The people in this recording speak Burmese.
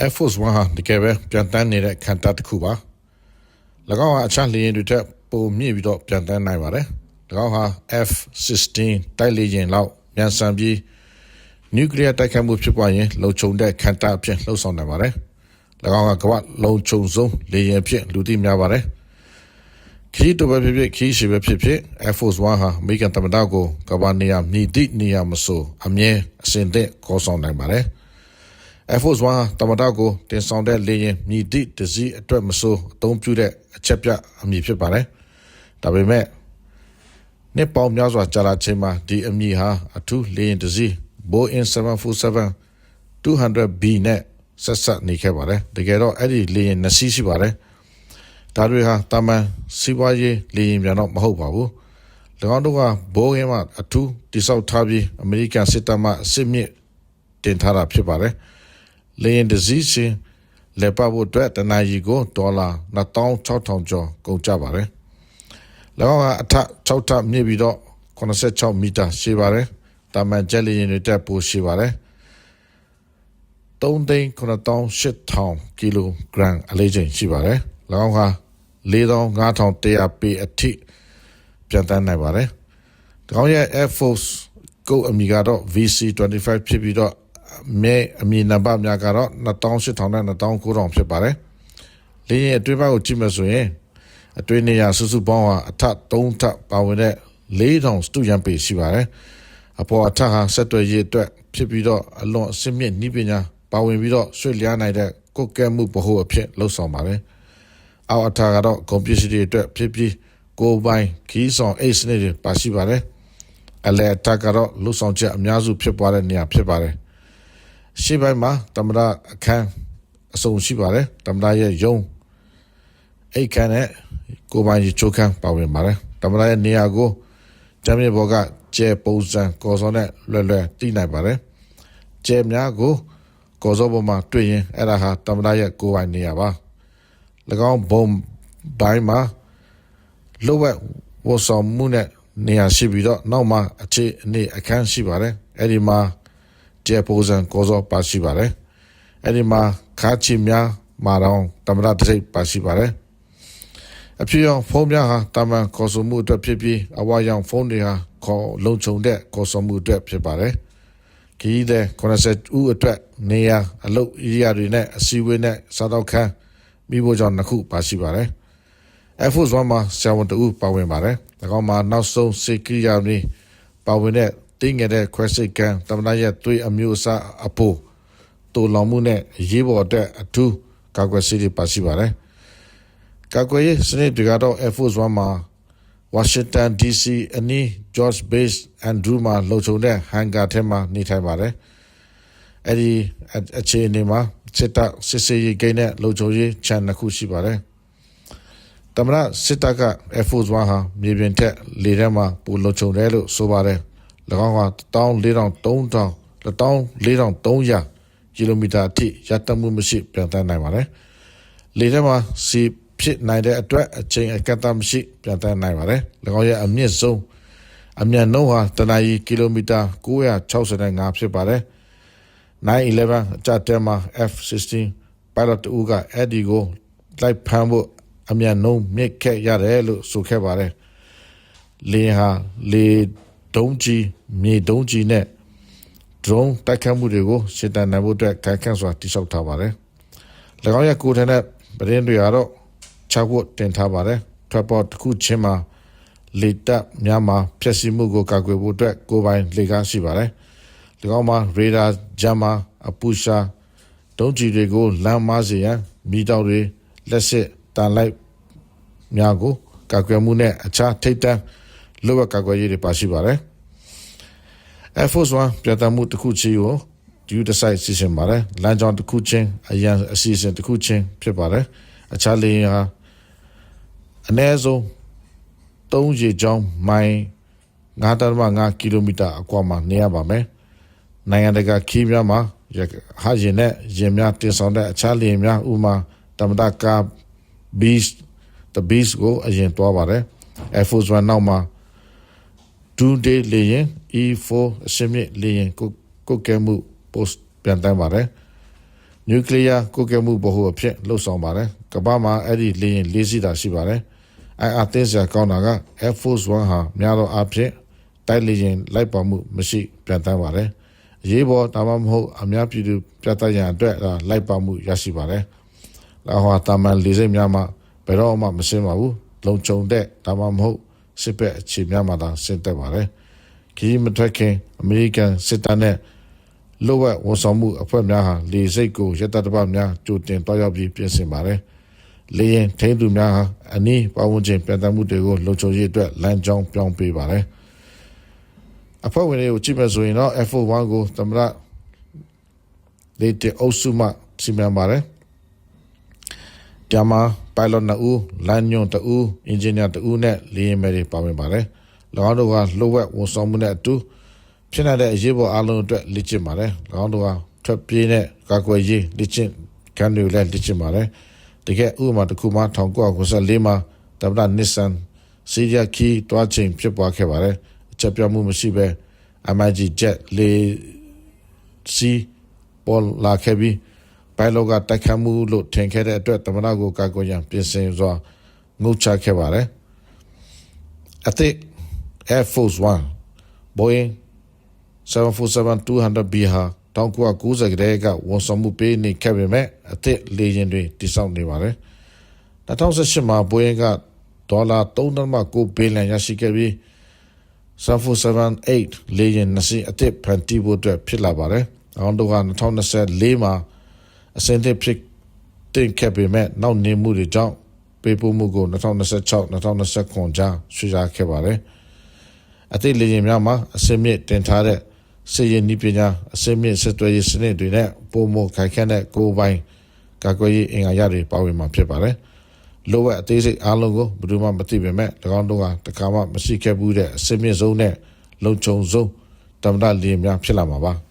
Air Force One ဟာတကယ်ပဲပြန်တန်းနေတဲ့ခံတပ်တစ်ခုပါ၎င်းဟာအခြားလေယာဉ်တွေထက်ပိုမြင့်ပြီးတော့ပြန်တန်းနိုင်ပါတယ်၎င်းဟာ F-16 တိုက်လေယာဉ်လောက်မြန်ဆန်ပြီးနျူကလ িয়ার တိုက်ခိုက်မှုဖြစ်ပွားရင်လုံခြုံတဲ့ခံတပ်အဖြစ်လှုပ်ဆောင်နိုင်ပါတယ်၎င်းကကမ္ဘာလုံခြုံဆုံးလေယာဉ်အဖြစ်လူသိများပါတယ်ခီးတိုပဲဖြစ်ဖြစ်ခီးရှိပဲဖြစ်ဖြစ် Air Force One ဟာအမေရိကန်သမ္မတကိုကမ္ဘာနေရာမြည်သည့်နေရာမဆိုအမြဲအစဉ်သင့်ခေါ်ဆောင်နိုင်ပါတယ် Air Force One တမတာကိုတင်ဆောင်တဲ့လေယာဉ်မြည်သည့်တစည်းအတွက်မဆိုးအသုံးပြုတဲ့အချက်ပြအမည်ဖြစ်ပါတယ်။ဒါပေမဲ့နှစ်ပေါင်းများစွာကြာလာချိန်မှာဒီအမည်ဟာအထူးလေယာဉ်တစည်း Boeing 747 200B နဲ့ဆက်ဆက်နေခဲ့ပါတယ်။တကယ်တော့အဲ့ဒီလေယာဉ်နှစ်စီးရှိပါတယ်။ဒါတွေဟာတာမန်စီးပွားရေးလေယာဉ်ပြန်တော့မဟုတ်ပါဘူး။၎င်းတို့က Boeing မှာအထူးတိစောက်ထားပြီးအမေရိကန်စစ်တပ်မှအစစ်မြစ်တင်ထားတာဖြစ်ပါတယ်။ လေရင်တစည်းချင်းလက်ပတ်ဖို့အတွက်တနာရီကိုဒေါ်လာ2600ကျော်ကုန်ကြပါတယ်။၎င်းကအထ6ထပ်မြင့်ပြီးတော့86မီတာရှည်ပါတယ်။တာမန်ဂျက်လေရင်တွေတက်ပိုရှည်ပါတယ်။3သိန်း9800ကီလိုဂရမ်အလေးချိန်ရှိပါတယ်။၎င်းက4500ပေအထိပြန်တန်းနိုင်ပါတယ်။၎င်းရဲ့ Air Force ကိုအမည်ကတော့ VC25 ဖြစ်ပြီးတော့ မဲအမည်နံပါတ်များကတော့2800နဲ့2900ဖြစ်ပါတယ်။လေရင်အတွင်းဘက်ကိုကြည့်မယ်ဆိုရင်အတွင်းနေရစုစုပေါင်းဟာအထ3ထပ်ပါဝင်တဲ့4000စတူယန်ပေရှိပါတယ်။အပေါ်အထက်ဟာဆက်သွယ်ရေးအတွက်ဖြစ်ပြီးတော့အလွန်အစင်းမြင့်နှီးပညာပါဝင်ပြီးတော့ရွှေ့လျားနိုင်တဲ့ကုတ်ကဲမှုဗဟိုအဖြစ်လှုပ်ဆောင်ပါတယ်။အောက်အထက်ကတော့ကွန်ပျူတာတွေအတွက်ဖြစ်ပြီးကိုယ်ပိုင်ခီးဆောင်အိတ်စနစ်တွေပါရှိပါတယ်။အလဲအထက်ကတော့လှုပ်ဆောင်ချက်အများစုဖြစ်ပွားတဲ့နေရာဖြစ်ပါတယ်။ ရှေ့ပိုင်းမှာတမရအခန်းအစုံရှိပါတယ်တမရရဲ့ယုံအိတ်ခန်းနဲ့ကိုပိုင်ချိုးခန်းပါဝင်ပါတယ်တမရရဲ့နေရာကိုတမ်းမြေဘောကကျဲပုံစံကော်စောနဲ့လွယ်လွယ်တိနိုင်ပါတယ်ကျဲများကိုကော်စောပေါ်မှာတွေ့ရင်အဲ့ဒါဟာတမရရဲ့ကိုပိုင်နေရာပါ၎င်းဘုံဘိုင်းမှာလောဝက်ဝဆောင်မှုနဲ့နေရာရှိပြီးတော့နောက်မှာအခြေအနေအခန်းရှိပါတယ်အဲ့ဒီမှာ ကျဲပုံစံကောစောပါရှိပါတယ်အဲ့ဒီမှာခါချီများမာတော့တမရတရိပ်ပါရှိပါတယ်အဖြစ်ရောဖုန်းများဟာတာမန်ခေါ်ဆိုမှုအတွက်ဖြစ်ပြီးအဝါရောင်ဖုန်းတွေဟာခေါ်လုံခြုံတဲ့ခေါ်ဆိုမှုအတွက်ဖြစ်ပါတယ်ခီးတဲ့90ဦးအတွက်နေရအလုပ်ဣရိယာတွေနဲ့အစည်းအဝေးနဲ့စားတော့ခန်းမိဖို့ကြောင့်နှစ်ခုပါရှိပါတယ် Air Force One မှာဆရာဝန်တဦးပါဝင်ပါတယ်။ဒါကောင်မှနောက်ဆုံးစေကီယာမီပါဝင်တဲ့ တင်းငယ်တဲ့ခွဲစိတ်ကန်တမနာရဲ့သွေးအမျိုးအစားအပိုးတူလောင်မှုနဲ့ရေးပေါ်တဲ့အထူးကာကွယ်ဆေးတွေပါရှိပါတယ်။ကာကွယ်ရေးစနစ်တွေကတော့ Air Force One မှာ Washington DC အနီး George Base Andrew မှာလုံခြုံတဲ့ဟန်ဂါထဲမှာနေထိုင်ပါတယ်။အဲ့ဒီအခြေအနေမှာစစ်တပ်စစ်စေးရေးဂိမ်းနဲ့လုံခြုံရေးခြံနှစ်ခုရှိပါတယ်။တမရစစ်တပ်က Air Force One ဟာမြေပြင်ထက်လေထဲမှာပူလုံခြုံတယ်လို့ဆိုပါတယ်။၎ င်းက14300 14300ကီလိုမီတာအထိရတမှုမရှိပြန်တန်းနိုင်ပါတယ်။လေထဲမှာစီဖြစ်နိုင်တဲ့အတွက်အချိန်အကန့်အသတ်မရှိပြန်တန်းနိုင်ပါတယ်။၎င်းရဲ့အမြင့်ဆုံးအမြန်နှုန်းဟာတနအီကီလိုမီတာ965ဖြစ်ပါတယ်။911အကြတဲ့မှာ F16 pilot တူကအဲ့ဒီကိုလိုက်ဖမ်းဖို့အမြန်နှုန်းမြင့်ခဲ့ရတယ်လို့ဆိုခဲ့ပါတယ်။လေဟာလေ ဒုံးကြီးမြေဒုံးကြီးနဲ့ drone တိုက်ခတ်မှုတွေကိုရှင်းတန်နိုင်ဖို့အတွက်ခိုင်ခန့်စွာတိစောက်ထားပါတယ်။၎င်းရဲ့ကိုယ်ထည်တဲ့ပရင်းတွေကတော့ခြောက်ဖို့တင်ထားပါတယ်။ tripod တစ်ခုချင်းမှာလေတပ်များမှာဖြည့်ဆည်းမှုကိုကာကွယ်ဖို့အတွက်ကိုယ်ပိုင်လေကားရှိပါတယ်။၎င်းမှာ radar jammer အပူရှာဒုံးကြီးတွေကိုလမ်းမစေရန်မိတောက်တွေလက်စစ်တန်လိုက်များကိုကာကွယ်မှုနဲ့အခြားထိတ်တန့် လိုအပ်ကာကွယ်ရေးတွေပါရှိပါတယ် Air Force One ပြတ်သားမှုတစ်ခုချင်းကိုဒီယူတဆိုင်စီစဉ်ပါတယ်လမ်းကြောင်းတစ်ခုချင်းအရန်အစီအစဉ်တစ်ခုချင်းဖြစ်ပါတယ်အခြားလေယာဉ်ဟာအနည်းဆုံး3ရေကြောင်းမိုင်9.5ကီလိုမီတာအကွာမှာနေရပါမယ်နိုင်ငံတကာခီးများမှာဟာရင်နဲ့ရင်များတင်ဆောင်တဲ့အခြားလေယာဉ်များဥမာတမတကာ Beast the Beast ကိုအရင်တွားပါတယ် Air Force One နောက်မှာ ဒူးဒေးလေရင် E4 အစမြင့်လေရင်ကိုကိုကဲမှု post ပြန်တန်းပါတယ်နျူကလ িয়ার ကိုကဲမှုဗဟိုအဖြစ်လှုပ်ဆောင်ပါတယ်ကမ္ဘာမှာအဲ့ဒီလေရင်လေးစီးတာရှိပါတယ်အဲအသင်းစရာကောင်းတာက Air Force One ဟာများသောအားဖြင့်တိုက်လေရင်လိုက်ပါမှုမရှိပြန်တမ်းပါတယ်အရေးပေါ်ဒါမှမဟုတ်အများပြည်သူပြတ်တတ်ရန်အတွက်ဒါလိုက်ပါမှုရရှိပါတယ်လာဟောတာမန်လေးစိတ်များမှာဘယ်တော့မှမစင်ပါဘူးလုံခြုံတဲ့ဒါမှမဟုတ် စစ်ဘက်အခြေများမှာသာစစ်တက်ပါတယ်ခီးမထွက်ခင်အမေရိကန်စစ်တပ်နဲ့လိုဝက်ဝန်ဆောင်မှုအဖွဲ့များဟာလေစိတ်ကိုရက်တတပများကြိုတင်တောက်ရောက်ပြီးပြင်ဆင်ပါတယ်။လေရင်ထိန်းသူများဟာအနည်းပတ်ဝန်းကျင်ပြန်တမ်းမှုတွေကိုလုံခြုံရေးအတွက်လမ်းကြောင်းပြောင်းပေးပါတယ်။အဖွဲ့ဝင်တွေကိုကြည့်မယ်ဆိုရင်တော့ F1 ကိုသမရလေတေအုပ်စုမှစီမံပါတယ်။ ကြမှာ pilot နှစ်ဦး၊လမ်းညွှန်တစ်ဦး၊အင်ဂျင်နီယာတစ်ဦးနဲ့လေယာဉ်မယ်တွေပါဝင်ပါတယ်။၎င်းတို့ကလိုဝက်ဝန်ဆောင်မှုနဲ့အတူဖြစ်နိုင်တဲ့အရေးပေါ်အလုံးအတွက်လေ့ကျင့်ပါတယ်။၎င်းတို့ကထွက်ပြေးတဲ့ကာကွယ်ရေးလေ့ကျင့်ခန်းတွေလည်းလေ့ကျင့်ပါတယ်။တကယ်ဥပမာတစ်ခုမှ1994မှာတပ္ပနစ်ဆန်စီရီယာကီတွားချိန်ဖြစ်ပွားခဲ့ပါတယ်။အချက်ပြမှုမရှိဘဲ MIG jet လေစီပေါ်လာခဲ့ပြီး ဘိုင်လောကတိုက်ခတ်မှုလို့ထင်ခဲ့တဲ့အတွက်တမနာကိုကာကွယ်ရန်ပြင်ဆင်စွာငုတ်ချခဲ့ပါတယ်။အသစ် Air Force One Boeing 747-200B ဟာ1990ကတည်းကဝန်ဆောင်မှုပေးနေခဲ့ပေမဲ့အသစ်လေယာဉ်တွေတိစောက်နေပါတယ်။2018မှာဘိုးရင်ကဒေါ်လာ3.9ဘီလီယံရရှိခဲ့ပြီး747-8လေယာဉ်နှစ်စီးအသစ်ဖန်တီးဖို့အတွက်ဖြစ်လာပါတယ်။အောင်တော့က2024မှာ အစင်းသစ်ဖြစ်တင်ခဲ့ပေမဲ့နောက်နေမှုတွေကြောင့်ပေးပို့မှုကို2026-2029ကြားဆွေးနွေးခဲ့ပါတယ်။အသစ်လေယာဉ်များမှာအစင်းမြင့်တင်ထားတဲ့စေရနီးပညာအစင်းမြင့်စစ်သွေးရေးစနစ်တွေနဲ့ပုံမခိုင်ခန့်တဲ့ကိုယ်ပိုင်ကာကွယ်ရေးအင်အားရတွေပါဝင်မှာဖြစ်ပါတယ်။လိုအပ်အသေးစိတ်အားလုံးကိုဘယ်သူမှမသိပေမဲ့၎င်းတို့ကတခါမှမရှိခဲ့ဘူးတဲ့အစင်းမြင့်ဆုံးနဲ့လုံခြုံဆုံးတမ္ပတလီများဖြစ်လာမှာပါ။